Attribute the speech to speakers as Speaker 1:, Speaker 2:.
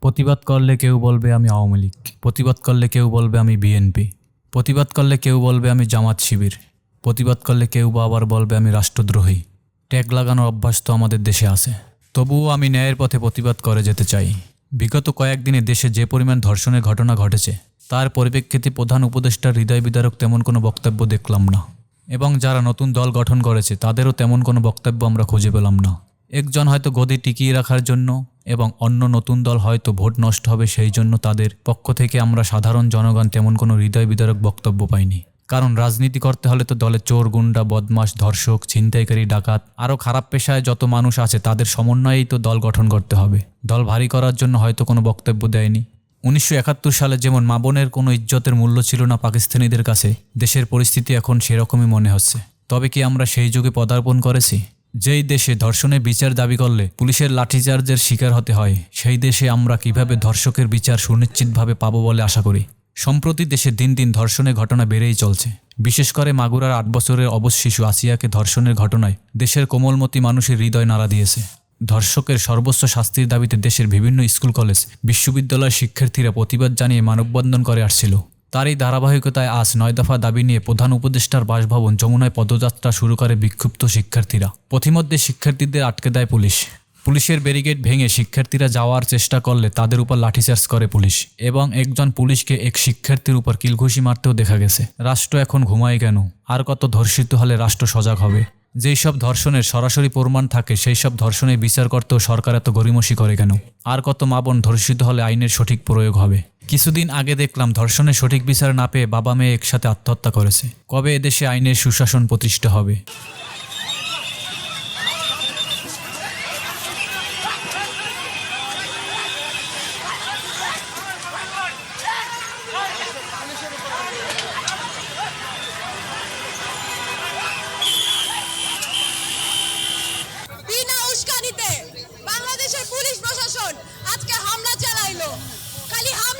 Speaker 1: প্রতিবাদ করলে কেউ বলবে আমি আওয়ামী লীগ। প্রতিবাদ করলে কেউ বলবে আমি বিএনপি। প্রতিবাদ করলে কেউ বলবে আমি জামাত শিবির। প্রতিবাদ করলে কেউ বা আবার বলবে আমি রাষ্ট্রদ্রোহী। ট্যাগ লাগানোর অভ্যাস তো আমাদের দেশে আছে। তবুও আমি ন্যায়ের পথে প্রতিবাদ করে যেতে চাই। বিগত কয়েকদিনে দেশে যে পরিমাণ ধর্ষণের ঘটনা ঘটেছে, তার পরিপ্রেক্ষিতে প্রধান উপদেষ্টার হৃদয় বিদারক তেমন কোনো বক্তব্য দেখলাম না। এবং যারা নতুন দল গঠন করেছে, তাদেরও তেমন কোনো বক্তব্য আমরা খুঁজে পেলাম না। একজন হয়তো গদি টিকিয়ে রাখার জন্য এবং অন্য নতুন দল হয়তো ভোট নষ্ট হবে সেই জন্য তাদের পক্ষ থেকে আমরা সাধারণ জনগণ তেমন কোনো হৃদয় বিদারক বক্তব্য পাইনি। কারণ রাজনীতি করতে হলে তো দলে চোর, গুন্ডা বদমাস ধর্ষক, ছিনতাইকারী, ডাকাত, আরও খারাপ পেশায় যত মানুষ আছে তাদের সমন্বয়েই তো দল গঠন করতে হবে। দল ভারী করার জন্য হয়তো কোনো বক্তব্য দেয়নি। উনিশশো একাত্তর সালে যেমন মা বোনের কোনো ইজ্জতের মূল্য ছিল না পাকিস্তানিদের কাছে, দেশের পরিস্থিতি এখন সেরকমই মনে হচ্ছে। তবে কি আমরা সেই যুগে পদার্পণ করেছি? যেই দেশে ধর্ষণে বিচার দাবি করলে পুলিশের লাঠিচার্জের শিকার হতে হয়, সেই দেশে আমরা কীভাবে ধর্ষকের বিচার সুনিশ্চিতভাবে পাবো বলে আশা করি। সম্প্রতি দেশে দিন দিন ধর্ষণের ঘটনা বেড়েই চলছে। বিশেষ করে মাগুরার আট বছরের অবশ শিশু আসিয়াকে ধর্ষণের ঘটনায় দেশের কোমলমতি মানুষের হৃদয় নাড়া দিয়েছে। ধর্ষকের সর্বোচ্চ শাস্তির দাবিতে দেশের বিভিন্ন স্কুল, কলেজ, বিশ্ববিদ্যালয়ের শিক্ষার্থীরা প্রতিবাদ জানিয়ে মানববন্ধন করে আসছিল। তারই ধারাবাহিকতায় আজ নয় দফা দাবি নিয়ে প্রধান উপদেষ্টার বাসভবন যমুনায় পদযাত্রা শুরু করে বিক্ষুব্ধ শিক্ষার্থীরা। পথিমধ্যে শিক্ষার্থীদের আটকে দেয় পুলিশ। পুলিশের ব্যারিকেড ভেঙে শিক্ষার্থীরা যাওয়ার চেষ্টা করলে তাদের উপর লাঠিচার্জ করে পুলিশ এবং একজন পুলিশকে এক শিক্ষার্থীর উপর কিলঘুষি মারতেও দেখা গেছে। রাষ্ট্র এখন ঘুমায় কেন? আর কত ধর্ষিত হলে রাষ্ট্র সজাগ হবে? যেই সব ধর্ষণের সরাসরি প্রমাণ থাকে, সেই সব ধর্ষণের বিচার করতেও সরকার এত গরিমসি করে কেন? আর কত মা বোন ধর্ষিত হলে আইনের সঠিক প্রয়োগ হবে? কিছুদিন আগে দেখলাম ধর্ষণের সঠিক বিচার না পেয়ে বাবা মেয়ে একসাথে আত্মহত্যা করেছে। কবে এদেশে আইনের সুশাসন প্রতিষ্ঠা হবে? বাংলাদেশের পুলিশ প্রশাসন আজকে হামলা চালাইলো। খালি হামলা